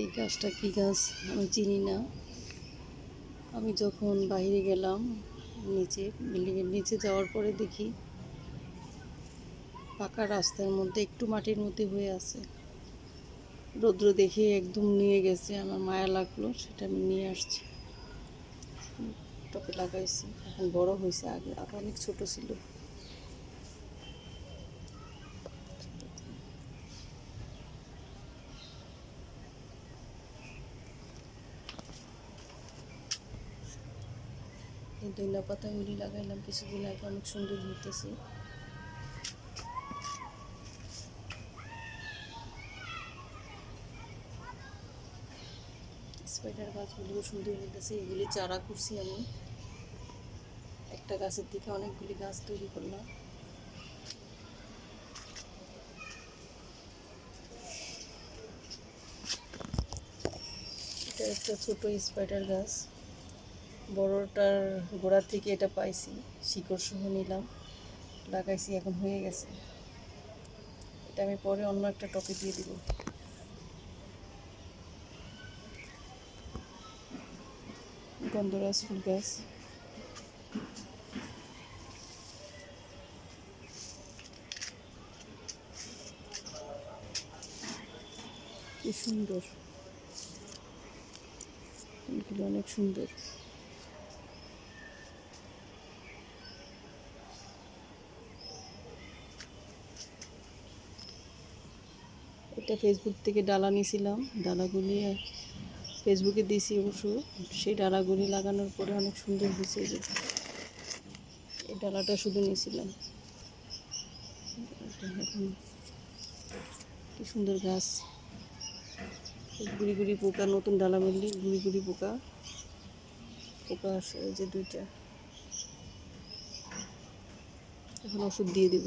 এই গাছটা কী গাছ? আমি চিনি না। আমি যখন বাইরে গেলাম, নিচে, বিল্ডিংয়ের নিচে যাওয়ার পরে দেখি পাকা রাস্তার মধ্যে একটু মাটির মধ্যে হয়ে আছে। রৌদ্র দেখে একদম নিয়ে গেছে, আমার মায়া লাগল, সেটা আমি নিয়ে আসছি। টপে লাগাইছি, এখন বড় হয়েছে আগে আগে অনেক ছোট ছিল। দইনা পাতাগুলি লাগাইলাম, কিছুদিন আগে অনেক সুন্দর হইতেছে। স্পাইডার গাছগুলিও সুন্দর হইতেছে, এগুলি চারা করছি আমি। একটা গাছের থেকে অনেকগুলি গাছ তৈরি করলাম। এটা একটা ছোট স্পাইডার গাছ। বড়টার গোড়া থেকে এটা পাইছি শিকড় সহ নিলাম, লাগাইছি, এখন হয়ে গেছে। এটা আমি পরে অন্য একটা টপে দিয়ে দিব। গন্ধরাজ ফুল গাছ। কি সুন্দর। অনেক সুন্দর। এটা ফেসবুক থেকে ডালা নিয়েছিলাম। ডালাগুলি ফেসবুকে দিয়েছি অবশ্য। সেই ডালাগুলি লাগানোর পরে অনেক সুন্দর হয়েছে যে। এই ডালাটা শুধু নিয়েছিলাম। কি সুন্দর গাছ। গুড়ি গুড়ি পোকা, নতুন ডালা মিললি গুড়ি গুড়ি পোকা। পোকা আসে যে দুইটা। এখন ওষুধ দিয়ে দিব।